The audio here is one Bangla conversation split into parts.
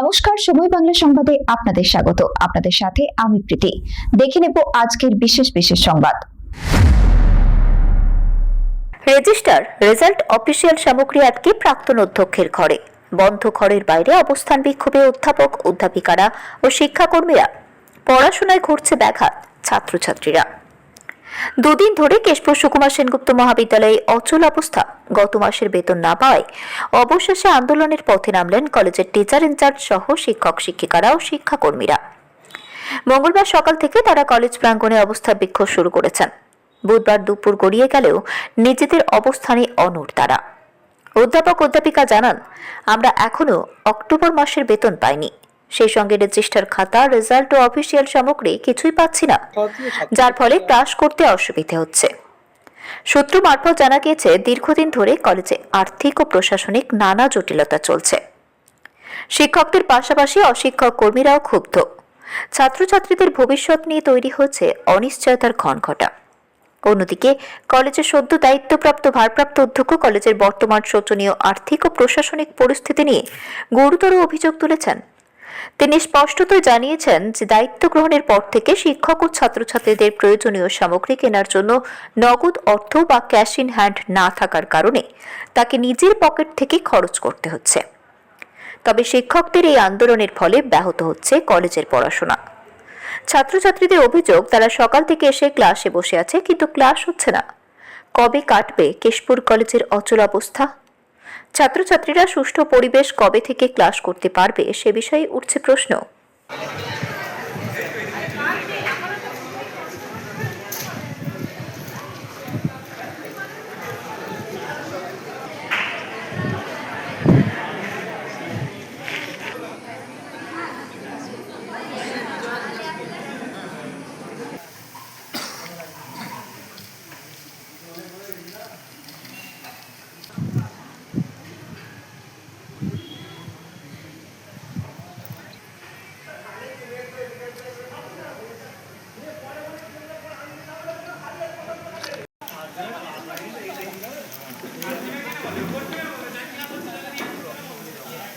নমস্কার, সময় বাংলা সংবাদে আপনাদের স্বাগত। আপনাদের সাথে আমি প্রীতি। দেখে নেব আজকের বিশেষ বিশেষ সংবাদ। রেজিস্টার, রেজাল্ট অফিসিয়াল সামগ্রী আটকে প্রাক্তন অধ্যক্ষের ঘরে। বন্ধ ঘরের বাইরে অবস্থান বিক্ষোভে অধ্যাপক, অধ্যাপিকারা ও শিক্ষাকর্মীরা। পড়াশোনায় ঘটছে ব্যাঘাত, ছাত্রছাত্রীরা। দুদিন ধরে কেশপুর সুকুমার সেনগুপ্ত মহাবিদ্যালয়ে অচল অবস্থা। গত মাসের বেতন না পাওয়ায় অবশেষে আন্দোলনের পথে নামলেন কলেজের টিচার ইনচার্জ সহ শিক্ষক, শিক্ষিকারা ও শিক্ষাকর্মীরা। মঙ্গলবার সকাল থেকে তারা কলেজ প্রাঙ্গণে অবস্থা বিক্ষোভ শুরু করেছেন। বুধবার দুপুর গড়িয়ে গেলেও নিজেদের অবস্থানে অনড় তারা। অধ্যাপক, অধ্যাপিকা জানান, আমরা এখনও অক্টোবর মাসের বেতন পাইনি। সেই সঙ্গে রেজিস্টার খাতা রেজাল্ট ও অফিসিয়াল সামগ্রী কিছুই পাচ্ছি না, যার ফলে ক্লাস করতে অসুবিধে হচ্ছে। সূত্র মারফত জানা গিয়েছে, দীর্ঘদিন ধরে কলেজে আর্থিক ও প্রশাসনিক নানা জটিলতা চলছে। শিক্ষকদের পাশাপাশি অশিক্ষক কর্মীরাও ক্ষুব্ধ। ছাত্রছাত্রীদের ভবিষ্যৎ নিয়ে তৈরি হচ্ছে অনিশ্চয়তার ঘনঘটা। অন্যদিকে কলেজের সদ্য দায়িত্বপ্রাপ্ত ভারপ্রাপ্ত অধ্যক্ষ কলেজের বর্তমান শোচনীয় আর্থিক ও প্রশাসনিক পরিস্থিতি নিয়ে গুরুতর অভিযোগ তুলেছেন তিনি স্পষ্টতই জানিয়েছেন যে দায়িত্ব গ্রহণের পর থেকে শিক্ষক ও ছাত্রছাত্রীদের প্রয়োজনীয় সামগ্রী কেনার জন্য নগদ অর্থ বা ক্যাশ ইন হ্যান্ড না থাকার কারণে তাকে নিজের পকেট থেকে খরচ করতে হচ্ছে। তবে শিক্ষকদের এই আন্দোলনের ফলে ব্যাহত হচ্ছে কলেজের পড়াশোনা। ছাত্রছাত্রীদের অভিযোগ, তারা সকাল থেকে এসে ক্লাসে বসে আছে, কিন্তু ক্লাস হচ্ছে না। কবে কাটবে কেশপুর কলেজের অচল অবস্থা ছাত্রছাত্রীরা সুষ্ঠু পরিবেশ কবে থেকে ক্লাস করতে পারবে সে বিষয়ে উঠছে প্রশ্ন।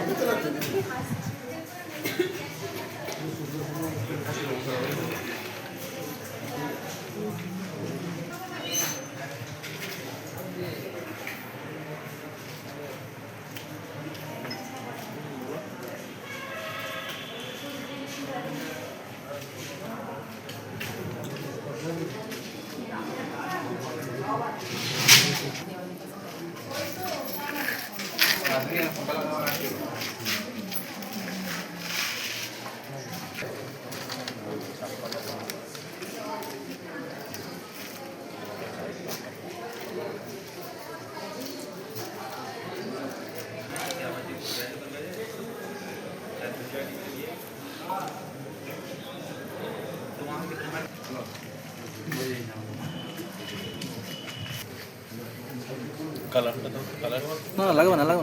Gracias.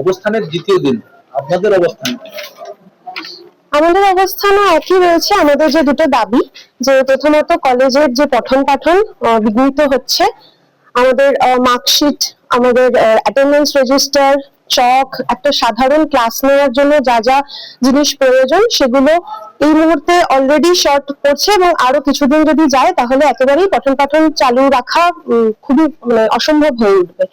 অবস্থানের দ্বিতীয় দিন, আপনাদের অবস্থান আমাদের অবস্থানও একই রয়েছে, আমাদের যে দুটো দাবি, যে প্রথমত কলেজের যে পঠন পাঠন বিঘ্নিত হচ্ছে। আমাদের মার্কশিট আমাদের অ্যাটেন্ডেন্স রেজিস্টার চক একটা সাধারণ ক্লাস নেওয়ার জন্য যা যা জিনিস প্রয়োজন, সেগুলো এই মুহূর্তে অলরেডি শর্ট পড়ছে এবং আরও কিছুদিন যদি যায়, তাহলে একেবারেই পঠন পাঠন চালু রাখা খুবই মানে অসম্ভব হয়ে উঠবে।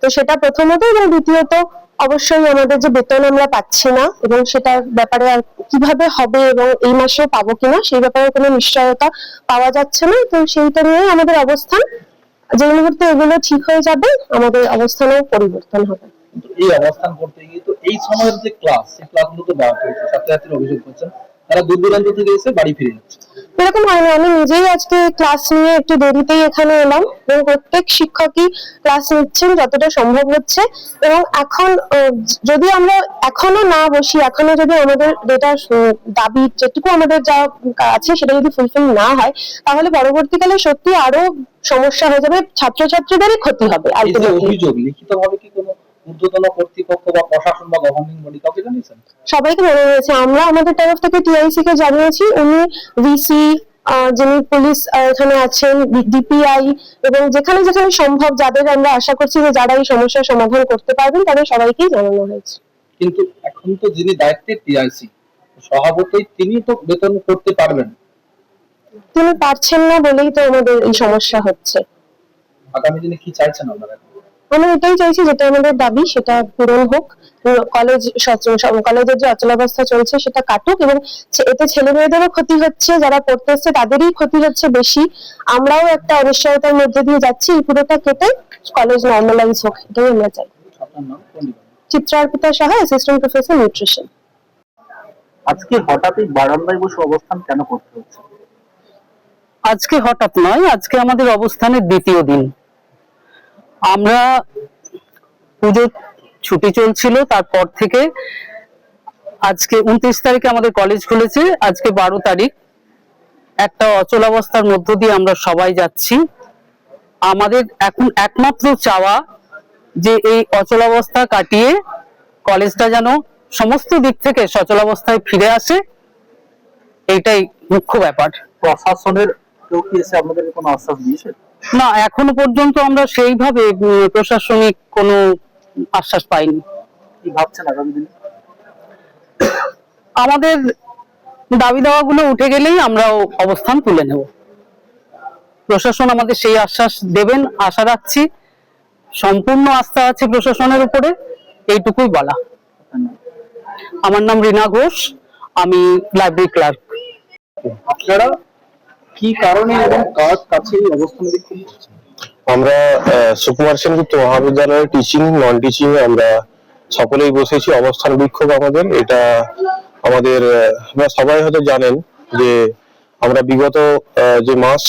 তো সেটা প্রথমত এবং দ্বিতীয়ত অবশ্যই আমাদের যে বেতন আমরা পাচ্ছি না এবং সেটার ব্যাপারে আর কীভাবে হবে এবং এই মাসেও পাবো কিনা, সেই ব্যাপারে কোনো নিশ্চয়তা পাওয়া যাচ্ছে না। তো সেইটা নিয়ে আমাদের অবস্থান যে মুহূর্তে এগুলো ঠিক হয়ে যাবে, আমাদের অবস্থানেও পরিবর্তন হবে। এই অবস্থান করতে গিয়ে তো এই সময়ের যে ক্লাস সেই ক্লাসগুলো তো দেওয়া হয়েছে ছাত্রছাত্রীরা অভিযোগ করছেন, তারা দূর দূরান্ত থেকে এসে বাড়ি ফিরে যাচ্ছে। এরকম হয়নি আমি নিজেই আজকে ক্লাস নিয়ে একটু দেরিতেই এখানে এলাম এবং প্রত্যেক শিক্ষকই ক্লাস নিচ্ছেন যতটা সম্ভব হচ্ছে এবং এখন যদি আমরা এখনও না বসি এখনও যদি আমাদের যেটা উম, দাবি যেটুকু আমাদের যা আছে সেটা যদি ফুলফিল না হয় তাহলে পরবর্তীকালে সত্যি আরও সমস্যা হয়ে যাবে ছাত্রছাত্রীদেরই ক্ষতি হবে ultimately। অভিযোগ কি কোনো ঊর্ধ্বতন কর্তৃপক্ষ বা প্রশাসন বা গভর্নিং বডি কাউকে জানিয়েছেন? সবাইকে জানানো হয়েছে আমরা আমাদের তরফ থেকে টিআইসি কে জানিয়েছি উনি ভিসি যিনি পুলিশ এখানে আছেন ডিপিআই এবং যেখানে যেখানে সম্ভব যাদের আমরা আশা করছি যে যারা এই সমস্যার সমাধান করতে পারবেন তাদের সবাইকেই জানানো হয়েছে। কিন্তু এখন তো যিনি দায়িত্বে টিআইসি স্বভাবতই তিনি তো বেতন করতে পারবেন। তিনি পারছেন না বলেই তো আমাদের এই সমস্যা হচ্ছে। আগামী দিনে কি চাইছেন আপনারা? আমরা এটাই চাইছি যেটা আমাদের দাবি সেটা পূরণ হোক। কলেজ কলেজের যে অচলাবস্থা চলছে সেটা কাটুক এবং এতে ছেলে মেয়েদেরও ক্ষতি হচ্ছে যারা পড়তে এসছে তাদেরই ক্ষতি হচ্ছে বেশি। আমরাও একটা অনিশ্চয়তার মধ্যে দিয়ে যাচ্ছি এই পুরোটা কেটে কলেজ নর্মালাইজ হোক এটাই আমরা চাই? Chitrarpita Saha assistant professor nutrition আজকে হঠাৎই বারান্দায় বসে অবস্থান কেন করতে হচ্ছে? আজকে হঠাৎ নয় আজকে আমাদের অবস্থানের দ্বিতীয় দিন। আমরা পুজো ছুটি চলছিল, তারপর থেকে আজকে উনত্রিশ তারিখে আমাদের কলেজ খুলেছে, আজকে বারো তারিখ। একটা অচলাবস্থার মধ্য দিয়ে আমরা সবাই যাচ্ছি। আমাদের এখন একমাত্র চাওয়া যে এই অচলাবস্থা কাটিয়ে কলেজটা যেন সমস্ত দিক থেকে সচলাবস্থায় ফিরে আসে, এইটাই মুখ্য ব্যাপার। প্রশাসনের কেউ কি এসে আপনাদের কোনো আশ্বাস দিয়েছে? না এখনও পর্যন্ত আমরা সেইভাবে প্রশাসনিক কোনো আশ্বাস পাইনি। ভাবছেন আগামী দিনে? আমাদের দাবি দাওয়াগুলো উঠে গেলেই আমরাও অবস্থান তুলে নেব। প্রশাসন আমাদের সেই আশ্বাস দেবেন আশা রাখছি। সম্পূর্ণ আস্থা আছে প্রশাসনের উপরে এইটুকুই বলা। আমার নাম রীনা ঘোষ আমি লাইব্রেরি ক্লার্ক আপনারা কি কারণে এবং কার কাছে অবস্থান বিক্ষোভ আমরা সুকুমার সেনগুপ্ত মহাবিদ্যালয়ের টিচিং নন টিচিং আমরা সকলেই বসেছি। অবস্থান বিক্ষোভ আমাদের। এটা আমাদের আপনারা সবাই হয়তো জানেন যে আমরা বিগত যে মাস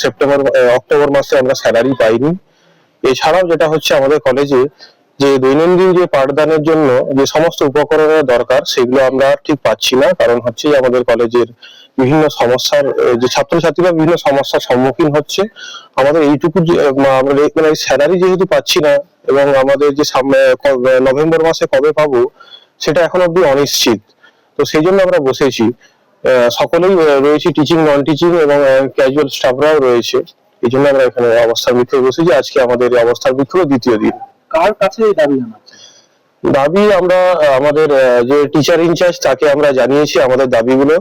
সেপ্টেম্বর অক্টোবর মাসে আমরা স্যালারি পাইনি। এছাড়াও যেটা হচ্ছে আমাদের কলেজে যে দৈনন্দিন যে পাঠদানের জন্য যে সমস্ত উপকরণের দরকার, সেগুলো আমরা ঠিক পাচ্ছি না। কারণ হচ্ছে আমাদের কলেজের বিভিন্ন সমস্যার যে ছাত্রছাত্রীরা বিভিন্ন সমস্যার সম্মুখীন হচ্ছে। আমাদের এইটুকু মানে স্যালারি যেহেতু পাচ্ছি না এবং আমাদের যে সামনে নভেম্বর মাসে কবে পাবো সেটা এখন অব্দি অনিশ্চিত। তো সেই জন্য আমরা বসেছি। সকলেই রয়েছে টিচিং নন টিচিং এবং ক্যাজুয়াল স্টাফরাও রয়েছে। এই জন্য আমরা এখানে অবস্থার বিক্ষোভে বসেছি। আজকে আমাদের অবস্থার বিক্ষোভের দ্বিতীয় দিন। কার কাছে দাবি জানাচ্ছে দাবি আমরা আমাদের যে টিচার ইনচার্জ তাকে আমরা জানিয়েছি আমাদের দাবিগুলো।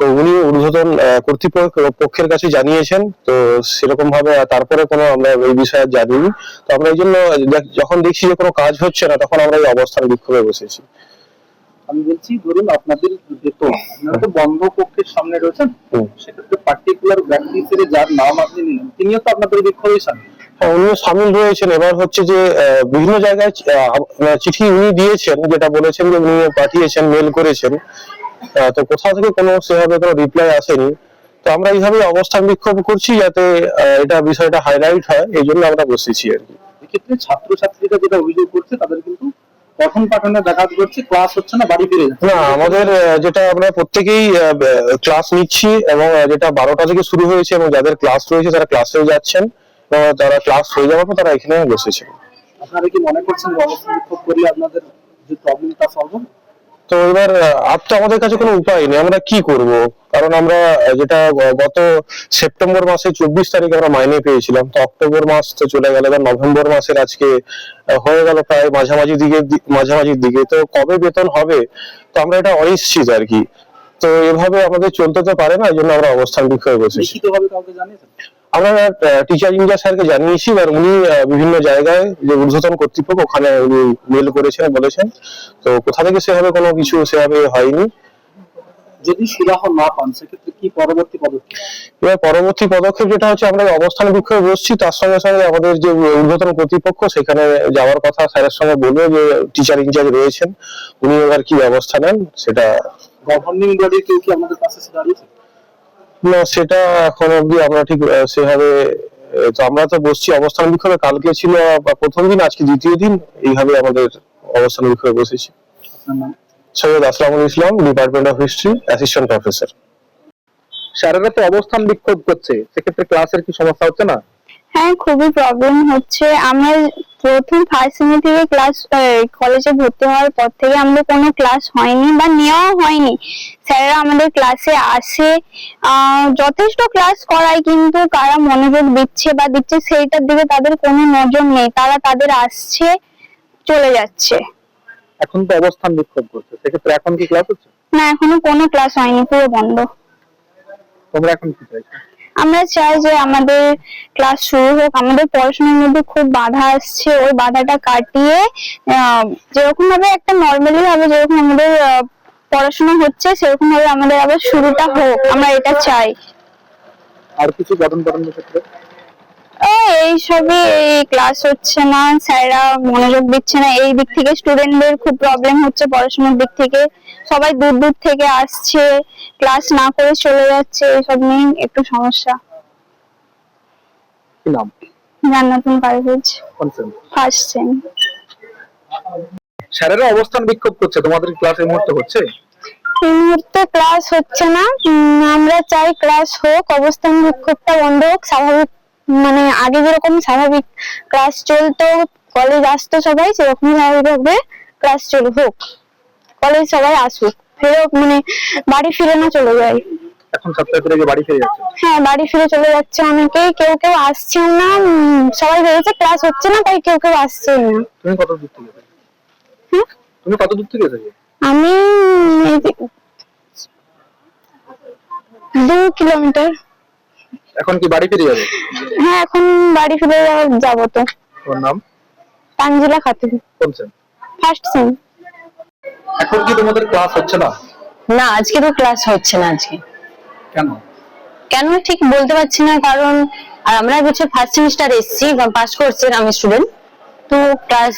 তো উনি ঊর্ধ্বতন আহ, কর্তৃপক্ষ পক্ষের কাছে জানিয়েছেন তো সেরকম ভাবে তারপরে কোনো আমরা এই বিষয়ে জানিনি। তো আমরা এই জন্য দেখ- যখন দেখছি যে কোনো কাজ হচ্ছে না তখন আমরা এই অবস্থান বিক্ষোভে বসেছি। আমি বলছি ধরুন আপনাদের যে আপনারা তো বন্ধ কক্ষের সামনে রয়েছেন সেক্ষেত্রে পার্টিকুলার ব্যক্তি হিসেবে যার নাম আপনি নিলেন তিনিও তো আপনাদের বিক্ষোভে সামিল। হ্যাঁ, উনিও সামিল রয়েছেন। এবার হচ্ছে যে বিভিন্ন জায়গায় চিঠি উনি দিয়েছেন যেটা বলেছেন যে উনি পাঠিয়েছেন মেল করেছেন। তো কোথাও থেকে কোনো সেভাবে কোনো রিপ্লাই আসেনি। তো আমরা এইভাবে অবস্থান বিক্ষোভ করছি যাতে এটা বিষয়টা হাইলাইট হয় এই জন্য আমরা বসেছি আর কি। এক্ষেত্রে ছাত্রছাত্রীরা যেটা অভিযোগ করছে তাদের কিন্তু পঠন পাঠনে ক্লাস হচ্ছে না বাড়ি ফিরে না আমাদের যেটা আমরা প্রত্যেকেই ক্লাস নিচ্ছি এবং যেটা বারোটা থেকে শুরু হয়েছে এবং যাদের ক্লাস রয়েছে তারা ক্লাসে যাচ্ছেন তারা ক্লাস হয়ে যাওয়ার পর তারা এখানে বসেছেন। আপনারা কি মনে করছেন অবস্থান বিক্ষোভ করলে আপনাদের যে প্রবলেমটা সলভ হবে? তো এবার আর তো আমাদের কাছে কোনো উপায় নেই, আমরা কি করব? কারণ আমরা যেটা গত সেপ্টেম্বর মাসে চব্বিশ তারিখে আমরা মাইনে পেয়েছিলাম, তো অক্টোবর মাস তো চলে গেল, এবার নভেম্বর মাসের আজকে হয়ে গেল প্রায় মাঝামাঝি দিকে মাঝামাঝির দিকে, তো কবে বেতন হবে? তো আমরা এটা অনিশ্চিত আর কি। তো এভাবে আমাদের চলতে তো পারে না, এই জন্য আমরা অবস্থান বিক্ষোভে বসেছি। আমরা টিচার ইন্ডিয়া স্যারকে জানিয়েছি এবার উনি বিভিন্ন জায়গায় যে ঊর্ধ্বতন কর্তৃপক্ষ ওখানে উনি মেল করেছেন বলেছেন। তো কোথা থেকে সেভাবে কোনো কিছু সেভাবে হয়নি। যদি সুরাহ না পান সেক্ষেত্রে কি পরবর্তী পদক্ষেপ? এবার পরবর্তী পদক্ষেপ যেটা হচ্ছে আমরা অবস্থান বিক্ষোভে বসছি তার সঙ্গে সঙ্গে আমাদের যে ঊর্ধ্বতন কর্তৃপক্ষ সেখানে যাওয়ার কথা স্যারের সঙ্গে বলব যে টিচার ইনচার্জ রয়েছেন উনি এবার কি ব্যবস্থা নেন সেটা গভর্নিং বডি কেউ কি আমাদের পাশে দাঁড়িয়েছে না সেটা এখন অব্দি আমরা ঠিক সেভাবে তো আমরা তো বসছি অবস্থান বিক্ষোভে। কালকে ছিল বা প্রথম দিন আজকে দ্বিতীয় দিন এইভাবে আমাদের অবস্থান বিক্ষোভে বসেছি। Syed Aslamul Islam department of history assistant professor স্যারেরা তো অবস্থান বিক্ষোভ করছে সেক্ষেত্রে ক্লাসের কি সমস্যা হচ্ছে না? হ্যাঁ খুবই প্রবলেম হচ্ছে। আমরা প্রথম ফার্স্ট সেমিস্টার থেকে ক্লাস কলেজে ভর্তি হওয়ার পর থেকে আমাদের কোনো ক্লাস হয়নি বা নেওয়াও হয়নি। স্যারেরা আমাদের ক্লাসে আসে। আহ, যথেষ্ট ক্লাস করায় কিন্তু কারা মনোযোগ দিচ্ছে বা দিচ্ছে সেইটার দিকে তাদের কোনো নজর নেই। তারা তাদের আসছে চলে যাচ্ছে। এখন তো অবস্থান বিক্ষোভ করছে। সেক্ষেত্রে এখন কি ক্লাস হচ্ছে? না এখনও কোনো ক্লাস হয়নি পুরো বন্ধ। তোমরা এখন কি চাইছো? আমরা চাই যে আমাদের ক্লাস শুরু হোক। আমাদের পড়াশোনার মধ্যে খুব বাধা আসছে। ওই বাধাটা কাটিয়ে যেরকম ভাবে একটা নর্মালি ভাবে যেরকম আমাদের পড়াশোনা হচ্ছে সেরকম ভাবে আমাদের আবার শুরুটা হোক। আমরা এটা চাই। আর কিছু গঠন গঠনের ক্ষেত্রে? এই এই ক্লাস হচ্ছে না। স্যাররা মনোযোগ দিচ্ছে না। এই দিক থেকে স্টুডেন্টদের খুব প্রবলেম হচ্ছে পড়াশোনার দিক থেকে। সবাই দূর দূর থেকে আসছে। ক্লাস না করে চলে যাচ্ছে। এসব নিয়ে একটু সমস্যা। নাম? জান্নাতুন পারভেজ। ফার্স্ট সেম স্যারেরা অবস্থান বিক্ষোভ করছে। তোমাদের ক্লাস এই মুহূর্তে হচ্ছে? এই মুহূর্তে ক্লাস হচ্ছে না। আমরা চাই ক্লাস হোক অবস্থান বিক্ষোভটা বন্ধ হোক স্বাভাবিক মানে আগে যেরকম স্বাভাবিক ক্লাস চলতো কলেজ আসতো সবাই সেরকম স্বাভাবিকভাবে ক্লাস চল হোক। কলেজ সবাই আসুক ফেরো মানে বাড়ি ফিরে না চলে যায়। এখন বাড়ি ফিরে যাচ্ছে? হ্যাঁ বাড়ি ফিরে চলে যাচ্ছে অনেকেই কেউ কেউ আসছেও না সবাই ভেবেছে ক্লাস হচ্ছে না তাই কেউ কেউ আসছেও না। তুমি কত দূর থেকে হ্যাঁ? তুমি কত দূর থেকে এসেছ? আমি দু কিলোমিটার। এখন কি বাড়ি ফিরে যাবে? হ্যাঁ এখন বাড়ি ফিরে যাব তো। তোমার নাম? Tanzila Khatun. Consent first sem এখন কি তোমাদের ক্লাস হচ্ছে না? না আজকে তো ক্লাস হচ্ছে না আজকে। কেন? কেন ঠিক বলতে পারছি না কারণ আর আমরা হচ্ছে ফার্স্ট সেমিস্টার এসেছি পাস করছে আমি স্টুডেন্ট তো ক্লাস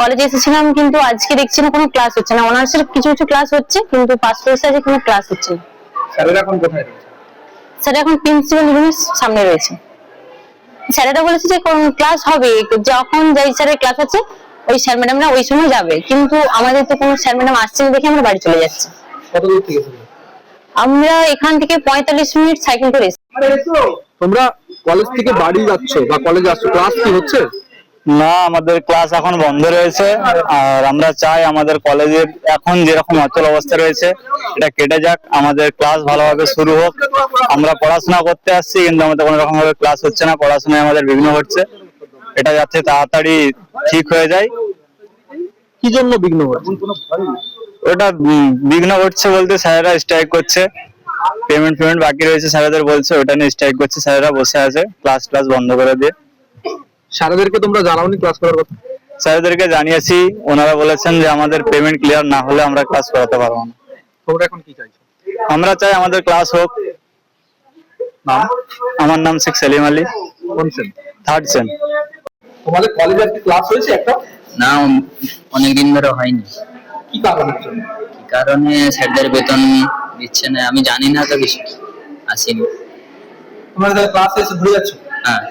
কলেজে এসেছিলাম কিন্তু আজকে দেখছি না কোনো ক্লাস হচ্ছে না। অনার্সের কিছু কিছু ক্লাস হচ্ছে কিন্তু পাস কোর্সে আজকে কোনো ক্লাস হচ্ছে না। স্যারেরা এখন কোথায় রয়েছে এখন প্রিন্সিপাল রুমের সামনে রয়েছে। স্যারেরা বলেছে যে ক্লাস হবে? যখন যাই স্যারের ক্লাস আছে ওই স্যার ম্যাডামরা ওই সময় যাবে। কিন্তু আমাদের তো কোনো স্যার ম্যাডাম আসছে না দেখে আমরা বাড়ি চলে যাচ্ছি। আমরা এখান থেকে পঁয়তাল্লিশ মিনিট সাইকেল করে তোমরা কলেজ থেকে বাড়ি যাচ্ছ বা কলেজে আসছো। ক্লাস কি হচ্ছে? না আমাদের ক্লাস এখন বন্ধ রয়েছে। আর আমরা চাই আমাদের কলেজের এখন যেরকম অচল অবস্থা রয়েছে এটা কেটে যাক। আমাদের ক্লাস ভালোভাবে শুরু হোক। আমরা পড়াশোনা করতে আসছি কিন্তু আমাদের কোনো রকম ভাবে ক্লাস হচ্ছে না। পড়াশোনায় আমাদের বিঘ্ন ঘটছে। এটা যাতে তাড়াতাড়ি ঠিক হয়ে যায়। কি জন্য বিঘ্ন হচ্ছে ওটা বিঘ্ন ঘটছে বলতে স্যারেরা স্ট্রাইক করছে। পেমেন্ট পেমেন্ট বাকি রয়েছে স্যারেদের বলছে। ওটা নিয়ে স্ট্রাইক করছে স্যারেরা বসে আছে। ক্লাস ক্লাস বন্ধ করে দিয়ে। স্যারেদেরকে তোমরা জানাওনি ক্লাস করার কথা? স্যারদেরকে জানিয়েছি ওনারা বলেছেন যে আমাদের পেমেন্ট ক্লিয়ার না হলে আমরা ক্লাস করাতে পারব না। তোমরা এখন কি চাইছো? আমরা চাই আমাদের ক্লাস হোক। নাম? আমার নাম শেখ সেলিম আলী। কোন সেম? থার্ড সেম তোমাদের কলেজে আজকে ক্লাস হয়েছে একটা? না অনেকদিন ধরে হয়নি। কি জন্য কি কারণে স্যারদের বেতন দিচ্ছে না আমি জানি না তো কিছু। আসিনি। তোমরা ক্লাস ক্লাসে এসে ঘুরে যাচ্ছ? হ্যাঁ।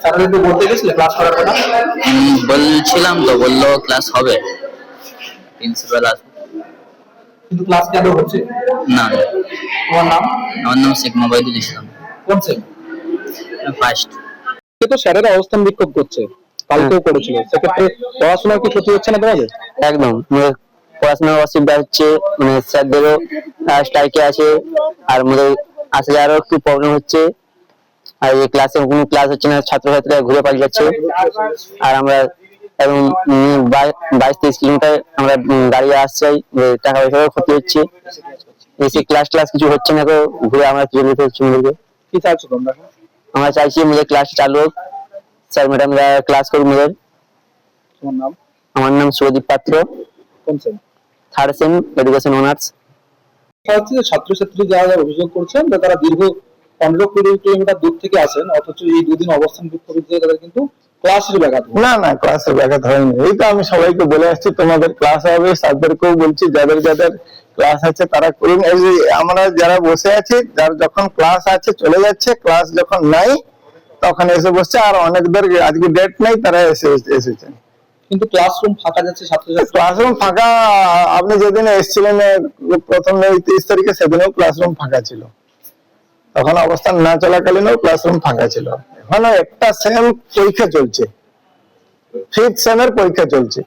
স্যারেদেরকে বলতে গেছিলে ক্লাস করার কথা? বলছিলাম তো বলল ক্লাস হবে। প্রিন্সিপাল আসবে। কিন্তু ক্লাস কেন হচ্ছে? না। না। তোমার নাম? আমার নাম শেখ মোবাইদুল ইসলাম। কোন সেম ফার্স্ট তো স্যারেরা অবস্থান বিক্ষোভ করছে। কালকেও করেছিল। সেক্ষেত্রে পড়াশোনার কি ক্ষতি হচ্ছে না তোমাদের? একদম। মানে পড়াশোনার অসুবিধা হচ্ছে। মানে স্যারদেরও স্ট্রাইকে আছে। আর আমাদের আসলে আরও একটু প্রবলেম হচ্ছে। আর এই ক্লাসে কোনো ক্লাস হচ্ছে না ছাত্রছাত্রীরা ঘুরে পালিয়ে যাচ্ছে। আর আমরা এবং বাইশ তেইশ কিলোমিটার আমরা দাঁড়িয়ে আসছি টাকা পয়সারও ক্ষতি হচ্ছে। এসে ক্লাস ক্লাস কিছু হচ্ছে না তো ঘুরে আমরা চলে যেতে হচ্ছে কি চাইছো তোমরা? আমরা চাইছি আমাদের ক্লাস চালু হোক। স্যার ম্যাডামরা ক্লাস করুন আমাদের। তোমার নাম? আমার নাম সুদীপ পাত্র। কোন sem third sem education honours ছাত্রছাত্রী যারা অভিযোগ করছেন তারা দীর্ঘ পনেরো কুড়ি কিলোমিটার দূর থেকে আসেন অথচ এই দুদিন অবস্থান জন্য তাদের কিন্তু ক্লাসের ব্যাঘাত না না ক্লাসের ব্যাঘাত হয়নি। এই তো আমি সবাইকে বলে আসছি তোমাদের ক্লাস হবে স্যারদেরকেও বলছি যাদের যাদের ক্লাস আছে তারা করুন। এই যে আমরা যারা বসে আছি যার যখন ক্লাস আছে চলে যাচ্ছে ক্লাস যখন নাই তখন এসে বসছে আর অনেকদের আজকে ডেট নেই তারা এসে এসেছেন কিন্তু ক্লাসরুম ফাঁকা যাচ্ছে ছাত্রছাত্রী। ক্লাসরুম ফাঁকা আপনি যেদিন এসেছিলেন প্রথম তিরিশ তারিখে সেদিনও ক্লাসরুম ফাঁকা ছিল। তখন অবস্থান না চলাকালীনও ক্লাসরুম ফাঁকা ছিল। এখনও একটা সেম পরীক্ষা চলছে। ফিফথ সেমের পরীক্ষা চলছে।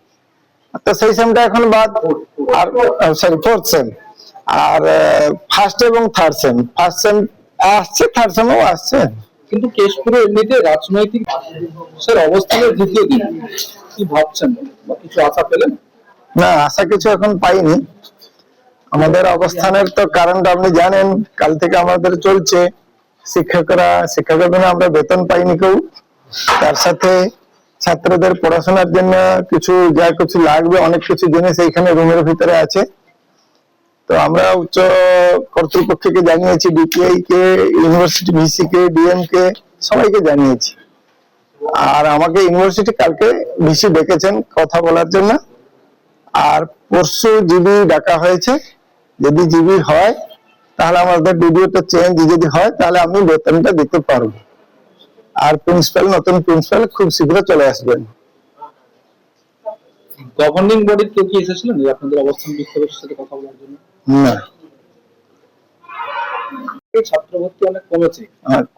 তো সেই সেমটা এখন বাদ আর সরি ফোর্থ সেম আর ফার্স্ট এবং থার্ড সেম ফার্স্ট সেম আসছে থার্ড সেমও আসছে। কিন্তু কেশপুরে এমনিতে রাজনৈতিক স্যার অবস্থানের দ্বিতীয় দিন কি ভাবছেন? বা কিছু আশা পেলেন? না আশা কিছু এখন পাইনি। আমাদের অবস্থানের তো কারণটা আপনি জানেন, কাল থেকে আমাদের চলছে। শিক্ষকরা, শিক্ষকের জন্য আমরা বেতন পাইনি কেউ। তার সাথে ছাত্রদের পড়াশোনার জন্য কিছু, যা কিছু লাগবে, অনেক কিছু জিনিস এইখানে রুমের ভিতরে আছে। তো আমরা উচ্চ কর্তৃপক্ষকে জানিয়েছি ডিপিআই কে ইউনিভার্সিটি ভিসি কে ডিএম কে সবাইকে জানিয়েছি। আর আমাকে ইউনিভার্সিটি কালকে ভিসি ডেকেছেন কথা বলার জন্য। আর পরশু জিবি ডাকা হয়েছে। যদি জিবি হয় তাহলে আমাদের ডিডিওটা চেঞ্জ যদি হয় তাহলে আমি বেতনটা দিতে পারব। আর প্রিন্সিপাল নতুন প্রিন্সিপাল খুব শীঘ্র চলে আসবেন। গভর্নিং বডি কেউ কি এসেছিলেন এই আপনাদের অবস্থান বিক্ষোভের সাথে কথা বলার জন্য? না। এই ছাত্র ভর্তি অনেক কমেছে।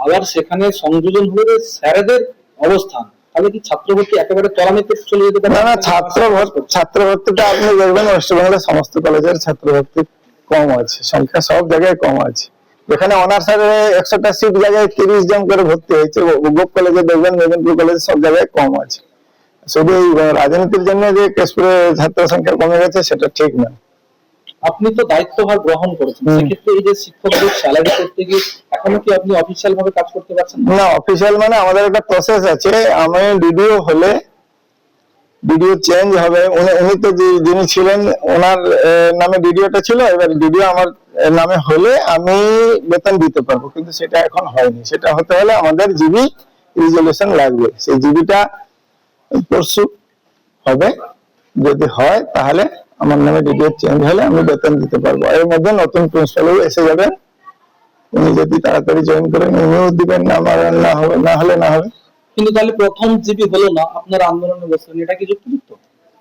আবার সেখানে সংযোজন হলো যে স্যারেদের অবস্থান। তাহলে কি ছাত্র ভর্তি একেবারে তলানিতে চলে যেতে পারে? না ছাত্র ভর্তি ছাত্র ভর্তিটা আপনি দেখবেন ওয়েস্ট বেঙ্গলের সমস্ত কলেজের ছাত্র ভর্তি কম আছে সংখ্যা সব জায়গায় কম আছে। যেখানে অনার্সের একশোটা সিট জায়গায় তিরিশ জন করে ভর্তি হয়েছে গোপ কলেজে দেখবেন মেদিনীপুর কলেজে সব জায়গায় কম আছে। শুধু এই রাজনীতির জন্য যে কেশপুরে ছাত্র সংখ্যা কমে গেছে সেটা ঠিক না। আপনি তো দায়িত্বভার গ্রহণ করেছেন সেক্ষেত্রে এই যে শিক্ষকদের স্যালারি করতে গিয়ে এখনও কি আপনি অফিসিয়াল ভাবে কাজ করতে পারছেন? না না অফিসিয়াল মানে আমাদের একটা প্রসেস আছে আমি ডিডিও হলে ডিডিও চেঞ্জ হবে। উনি উনি তো যিনি ছিলেন, ওনার নামে ডিডিওটা ছিল, এবার ডিডিও আমার নামে হলে আমি বেতন দিতে পারব, কিন্তু সেটা এখন হয়নি। সেটা হতে হলে আমাদের জিবি রিজলিউশন লাগবে। সেই জিবিটা পরশু হবে। যদি হয়, তাহলে আমার নামে ডিডিও চেঞ্জ হলে আমি বেতন দিতে পারব। এর মধ্যে নতুন প্রিন্সিপালও এসে যাবেন। উনি যদি তাড়াতাড়ি জয়েন করেন, উনিও দিবেন না, আমার না হবে, না হলে না হবে। কিন্তু তাহলে প্রথম জিবি হলো না আপনার আন্দোলনে বসলেন এটা কি যুক্তিযুক্ত?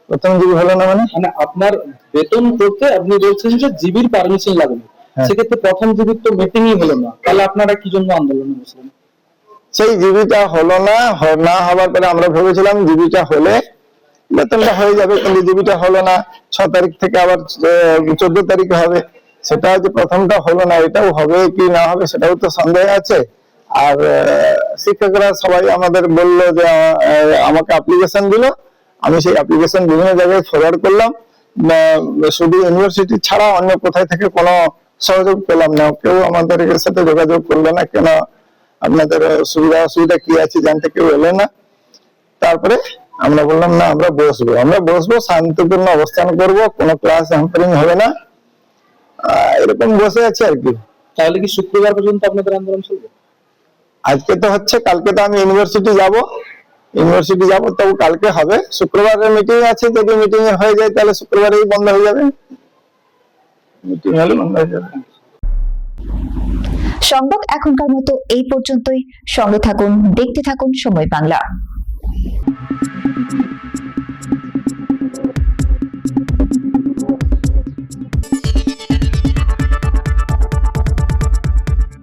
প্রথম যদি হলো না মানে? মানে আপনার বেতন করতে আপনি বলছেন যে জিবির পারমিশন লাগবে হ্যাঁ। সেক্ষেত্রে প্রথম জিবির তো মিটিংই হলো না। তাহলে আপনারা কি জন্য আন্দোলনে বসলেন? সেই জিবিটা হলো না না হওয়ার পরে আমরা ভেবেছিলাম জিবিটা হলে বেতনটা হয়ে যাবে কিন্তু জিবিটা হলো না। ছ তারিখ থেকে আবার চোদ্দ তারিখে হবে। সেটা যে প্রথমটা হলো না এটাও হবে কি না হবে সেটাও তো সন্দেহ আছে। আর শিক্ষকরা সবাই আমাদের বলল যে আমাকে অ্যাপ্লিকেশন দিল। আমি সেই অ্যাপ্লিকেশন বিভিন্ন জায়গায় ফরওয়ার্ড করলাম। শুধু ইউনিভার্সিটি ছাড়া অন্য কোথায় থেকে কোনো সহযোগ পেলাম না। কেউ আমাদের সাথে যোগাযোগ করল না কেন? আপনাদের সুবিধা অসুবিধা কি আছে জানতে কেউ এলো না। তারপরে আমরা বললাম, না, আমরা বসবো। আমরা বসবো, শান্তিপূর্ণ অবস্থান করব, কোনো ক্লাস হ্যাম্পারিং হবে না। এরকম বসে আছে আর কি। তাহলে কি শুক্রবার পর্যন্ত আপনাদের আন্দোলন চলবে? আজকে তো হচ্ছে, কালকে তো আমি ইউনিভার্সিটি যাব। ইউনিভার্সিটি যাব, তবু কালকে হবে। শুক্রবারের মিটিং আছে, যদি মিটিং এ হয়ে যায়, তাহলে শুক্রবারেই বন্ধ হয়ে যাবে। মিটিং হলে বন্ধ হয়ে যাবে। সংবাদ এখনকার মতো এই পর্যন্তই। সঙ্গে থাকুন, দেখতে থাকুন সময় বাংলা।